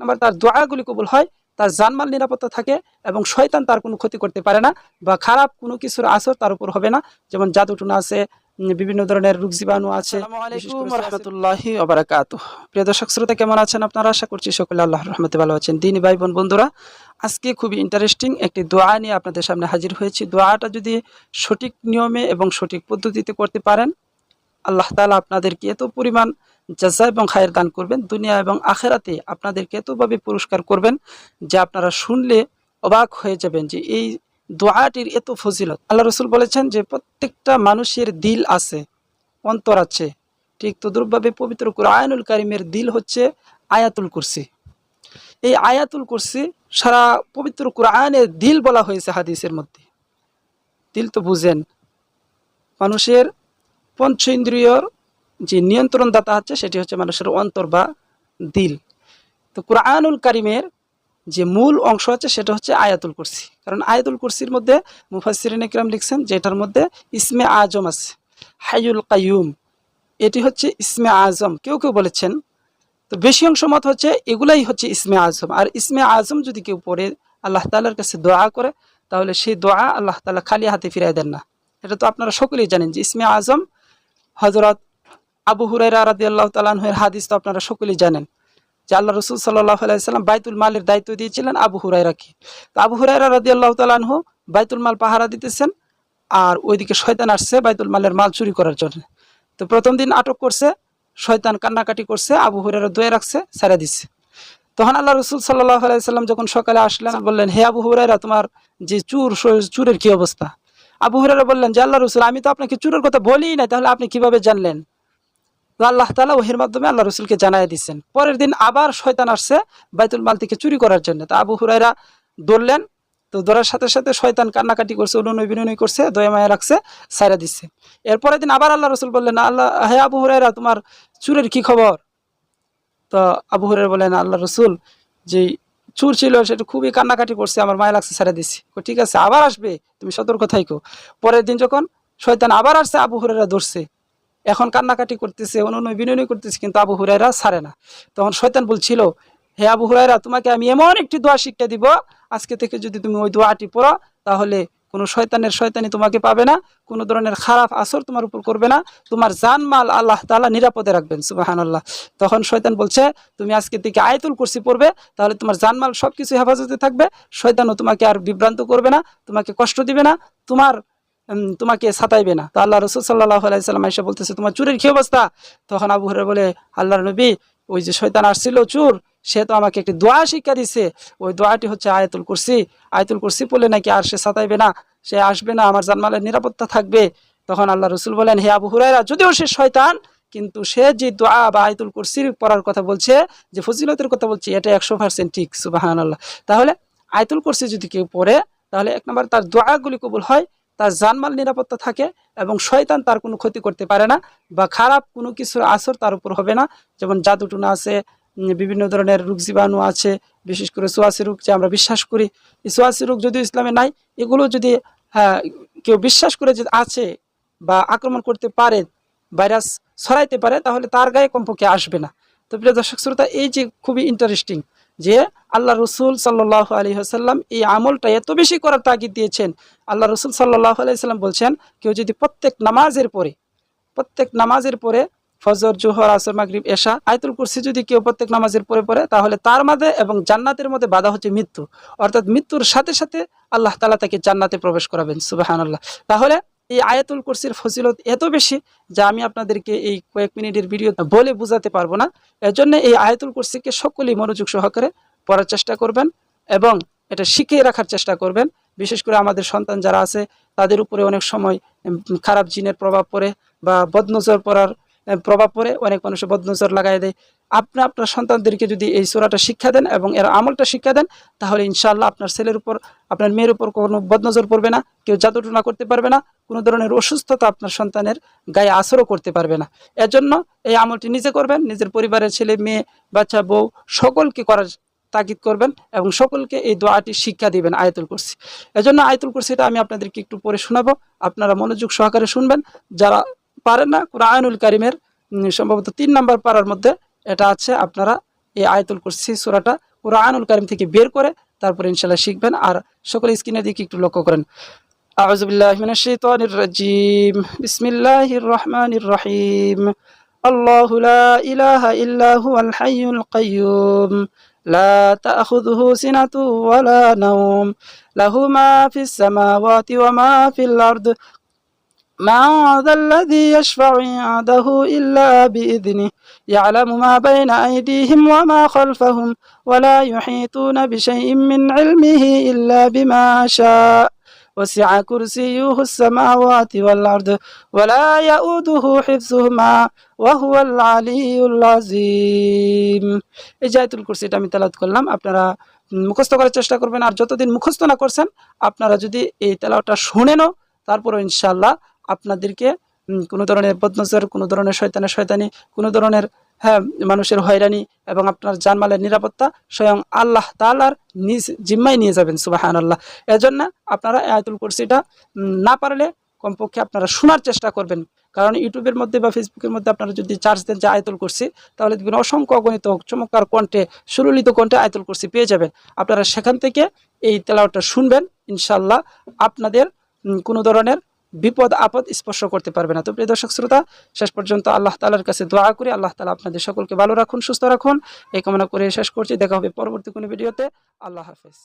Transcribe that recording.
Number তার দোয়াগুলি কবুল হয় তার জানমাল নিরাপত্তা থাকে এবং শয়তান তার কোনো ক্ষতি করতে পারে না বা খারাপ কোনো কিছুর আসর তার উপর হবে না। যেমন জাদুটুনা আছে বিভিন্ন ধরনের রোগ জীবাণু আছে। রহমতুল্লাহি প্রিয় দর্শক শ্রোতা কেমন আছেন? আপনারা আশা করছি সকলে আল্লাহ রহমতে ভালো আছেন। দিন ভাই বোন বন্ধুরা আজকে খুবই ইন্টারেস্টিং একটি দোয়া নিয়ে আপনাদের সামনে হাজির হয়েছি। দোয়াটা যদি সঠিক নিয়মে এবং সঠিক পদ্ধতিতে করতে পারেন আল্লাহ তাআলা আপনাদেরকে এত পরিমাণ জাজা এবং খায়ের দান করবেন দুনিয়া এবং আখেরাতে আপনাদেরকে এতভাবে পুরস্কার করবেন যে আপনারা শুনলে অবাক হয়ে যাবেন যে এই দোয়াটির এত ফজিলত। আল্লাহ রসুল বলেছেন যে প্রত্যেকটা মানুষের দিল আছে, অন্তর আছে। ঠিক তদ্রুপভাবে পবিত্র কুরআনুল কারিমের দিল হচ্ছে আয়াতুল কুরসি। এই আয়াতুল কুরসি সারা পবিত্র কুরআনের দিল বলা হয়েছে হাদিসের মধ্যে। দিল তো বুঝেন, মানুষের পঞ্চ ইন্দ্রিয়র যে নিয়ন্ত্রণদাতা হচ্ছে, সেটি হচ্ছে মানুষের অন্তর বা দিল। তো কুরআনুল কারিমের যে মূল অংশ আছে সেটা হচ্ছে আয়াতুল কুরসি। কারণ আয়াতুল কুরসির মধ্যে মুফাসসিরিন ইকরাম লিখছেন যে এটার মধ্যে ইসমে আজম আছে। হাইউল কাইয়ুম, এটি হচ্ছে ইসমে আজম। কেউ কেউ বলেছেন, তো বেশি অংশ মত হচ্ছে, এগুলাই হচ্ছে ইসমে আজম। আর ইসমে আজম যদি কেউ পড়ে, আল্লাহ তালার কাছে দোয়া করে, তাহলে সেই দোয়া আল্লাহ তালা খালি হাতে ফিরাই দেন না। এটা তো আপনারা সকলেই জানেন যে ইসমে আজম হজরত আবু হুরাইরা রাদি আল্লাহ তালাহের হাদিস তো আপনারা সকলেই জানেন যে আল্লাহ রসুল সাল্লাহ আলাইসাল্লাম বাইতুল মালের দায়িত্ব দিয়েছিলেন আবু হুরাইরাকে তো আবু হুরাইরা রাদি আল্লাহ তালাহ বাইতুল মাল পাহারা দিতেছেন আর ওইদিকে শয়তান আসছে বাইতুল মালের মাল চুরি করার জন্য। তো প্রথম দিন আটক করছে, শয়তান কান্নাকাটি করছে, আবু হুরাইরা দয়ে রাখছে ছেড়ে দিচ্ছে তখন আল্লাহ রসুল সাল্লাহ আলাইসাল্লাম যখন সকালে আসলেন, বললেন, হে আবু হুরাইরা তোমার যে চুর, চুরের কি অবস্থা? আবু হুরাইরা বললেন, যে আল্লাহ রসুল, আমি তো আপনাকে চুরের কথা বলি না তাহলে আপনি কীভাবে জানলেন? আল্লাহ তালা ওহির মাধ্যমে আল্লাহ রসুলকে জানাই দিচ্ছেন। পরের দিন আবার শয়তান আসছে বাইতুল মাল থেকে চুরি করার জন্য। তা আবু হুরাইরা দৌড়লেন তো দৌড়ার সাথে সাথে শয়তান কান্নাকাটি করছে অনুনয় বিনয় করছে, দয়া মায়া রাখছে, সাইরা দিচ্ছে। এরপরের দিন আবার আল্লাহ রসুল বললেন, আল্লাহ, হে আবু হুরাইরা তোমার চুরের কি খবর? তো আবু হুরাইরা বললেন, আল্লাহ রসুল যে চুর ছিল সেটা খুবই কান্নাকাটি করছে, আমার মায়া লাগছে সারা দিচ্ছি। ঠিক আছে, আবার আসবে, তুমি সতর্ক থাইকো। পরের দিন যখন শয়তান আবার আসছে, আবু হুরাইরা ধরছে এখন কান্নাকাটি করতেছে অনুনয় বিনয় করতেছে, কিন্তু আবু হুরাইরা ছাড়ে না। তখন শয়তান বলছিল, হে আবু হুরাইরা তোমাকে আমি এমন একটি দোয়া শিক্ষা দিব, আজকে থেকে যদি তুমি ওই দোয়াটি পড়ো, তাহলে কোনো শয়তানের শয়তানি তোমাকে পাবে না, কোনো ধরনের খারাপ আসর তোমার উপর করবে না, তোমার জানমাল আল্লাহ তাআলা নিরাপদে রাখবেন সুবাহান আল্লাহ তখন শয়তান বলছে, তুমি আজকে থেকে আয়তুল কুরসি পড়বে, তাহলে তোমার জানমাল সব কিছু হেফাজতে থাকবে, শয়তানও তোমাকে আর বিভ্রান্ত করবে না, তোমাকে কষ্ট দিবে না, তোমার তোমাকে সাতাইবে না। তো আল্লাহ রসুল সাল্লাহ আলাইসাল্লাম এসে বলতেছে, তোমার চুরের কি অবস্থা? তখন আবু হরে বলে, আল্লাহর নবী, ওই যে শয়তান আসছিল চুর, সে তো আমাকে একটি দোয়া শিক্ষা দিছে। ওই দোয়াটি হচ্ছে আয়তুল কুরসি। আয়াতুল কুরসি পড়লে নাকি আর সে সাতাইবে না, সে আসবে না, আমার জানমালের নিরাপত্তা থাকবে। তখন আল্লাহ রসুল বলেন, হে আবু হুরাইরা যদিও সে শয়তান, কিন্তু সে যে দোয়া বা আয়াতুল কুরসির পড়ার কথা বলছে, যে ফজিলতের কথা বলছে, এটা একশো পার্সেন্ট ঠিক সুবাহান আল্লাহ তাহলে আয়াতুল কুরসি যদি কেউ পড়ে, তাহলে এক নম্বর তার দোয়াগুলি কবুল হয় তার জানমাল নিরাপত্তা থাকে এবং শয়তান তার কোনো ক্ষতি করতে পারে না বা খারাপ কোনো কিছুর আসর তার উপর হবে না। যেমন জাদুটুনা আছে বিভিন্ন ধরনের রোগ জীবাণু আছে বিশেষ করে সোয়াশি রোগ যে আমরা বিশ্বাস করি। এই সোয়াশি রোগ যদিও ইসলামে নাই এগুলো যদি হ্যাঁ, কেউ বিশ্বাস করে যে আছে বা আক্রমণ করতে পারে ভাইরাস ছড়াইতে পারে তাহলে তার গায়ে কমপক্ষে আসবে না। তো প্রিয় দর্শক শ্রোতা এই যে খুবই ইন্টারেস্টিং যে আল্লাহ রসুল সাল্লাহ আলী হাসাল্লাম এই আমলটা এত বেশি করার তাগিদ দিয়েছেন। আল্লাহ রসুল সাল্লাহ আলাইসাল্লাম বলছেন, কেউ যদি প্রত্যেক নামাজের পরে, প্রত্যেক নামাজের পরে ফজর, জোহর, আসর, মাগরিব, এশা, আয়তুল কুরসি যদি কেউ প্রত্যেক নামাজের পরে পড়ে, তাহলে তার মাঝে এবং জান্নাতের মধ্যে বাধা হচ্ছে মৃত্যু। অর্থাৎ মৃত্যুর সাথে সাথে আল্লাহ তালা তাকে জান্নাতে প্রবেশ করাবেন সুবাহান আল্লাহ তাহলে এই আয়াতুল কুরসির ফজিলত এত বেশি যা আমি আপনাদেরকে এই কয়েক মিনিটের ভিডিও বলে বুঝাতে পারব না। এজন্য এই আয়াতুল কুরসিকে সকলেই মনোযোগ সহকারে পড়ার চেষ্টা করবেন এবং এটা শিখিয়ে রাখার চেষ্টা করবেন। বিশেষ করে আমাদের সন্তান যারা আছে, তাদের উপরে অনেক সময় খারাপ জিনের প্রভাব পড়ে বা বদনজর পড়ার প্রভাব পড়ে, অনেক মানুষের বদনজর লাগাই দেয়। আপনি আপনার সন্তানদেরকে যদি এই সোরাটা শিক্ষা দেন এবং এর আমলটা শিক্ষা দেন, তাহলে ইনশাআল্লাহ আপনার ছেলের উপর, আপনার মেয়ের উপর কোনো বদনজর পড়বে না, কেউ জাদুটনা করতে পারবে না, কোনো ধরনের অসুস্থতা আপনার সন্তানের গায়ে আসরও করতে পারবে না। এজন্য এই আমলটি নিজে করবেন, নিজের পরিবারের ছেলে, মেয়ে, বাচ্চা, বউ, সকলকে করার তাগিদ করবেন এবং সকলকে এই দোয়াটি শিক্ষা দিবেন আয়াতুল কুরসি। এজন্য আয়তুল কুরসিটা আমি আপনাদেরকে একটু পরে শোনাবো। আপনারা মনোযোগ সহকারে শুনবেন। যারা পারেন না কোরআনুল কারিমের উম, সম্ভবত তিন নাম্বার পাড়ার মধ্যে এটা আছে আপনারা এই আয়াতুল কুরসি সূরাটা কোরআনুল কারিম থেকে বের করে তারপরে ইনশাল্লাহ শিখবেন আর সকলে স্ক্রিনের দিকে একটু লক্ষ্য করেন أعوذ بالله من الشيطان الرجيم بسم الله الرحمن الرحيم الله لا إله إلا هو الحي القيوم لا تأخذه سنة ولا نوم له ما في السماوات وما في الأرض ما ذا الذي يشفع عنده إلا بإذنه يعلم ما بين أيديهم وما خلفهم ولا يحيطون بشيء من علمه إلا بما شاء وسع كرسيه السماوات والأرض ولا يؤوده حفظهما وهو العلي العظيم এই জায়তুল কুরসিটা আমি তেলাওয়াত করলাম আপনারা উম, মুখস্থ করার চেষ্টা করবেন আর যতদিন মুখস্থ না করছেন আপনারা যদি এই তেলাওয়াতটা শুনেনও তারপরও ইনশাআল্লাহ আপনাদেরকে কোনো ধরনের বদনজর, কোনো ধরনের শয়তানের শয়তানি, কোনো ধরনের হ্যাঁ মানুষের হয়রানি এবং আপনার জানমালের নিরাপত্তা স্বয়ং আল্লাহ তালার নিজ জিম্মায় নিয়ে যাবেন সুবাহান আল্লাহ এজন্য আপনারা আয়াতুল কুরসিটা না পারলে কমপক্ষে আপনারা শোনার চেষ্টা করবেন। কারণ ইউটিউবের মধ্যে বা ফেসবুকের মধ্যে আপনারা যদি চার্জ দেন যে আয়তুল কুরসি, তাহলে দেখবেন অসংখ্য অগণিত চমৎকার কণ্ঠে, সুললিত কণ্ঠে আয়তুল কুরসি পেয়ে যাবেন। আপনারা সেখান থেকে এই তেলাওয়াতটা শুনবেন ইনশাল্লাহ আপনাদের কোনো ধরনের বিপদ, আপদ স্পর্শ করতে পারবে না। তো প্রিয় দর্শক, শ্রোতা, শেষ পর্যন্ত আল্লাহ তালার কাছে দোয়া করি। আল্লাহ তালা আপনাদের সকলকে ভালো রাখুন, সুস্থ রাখুন। এই কামনা করে শেষ করছি। দেখা হবে পরবর্তী কোনো ভিডিওতে। আল্লাহ হাফেজ।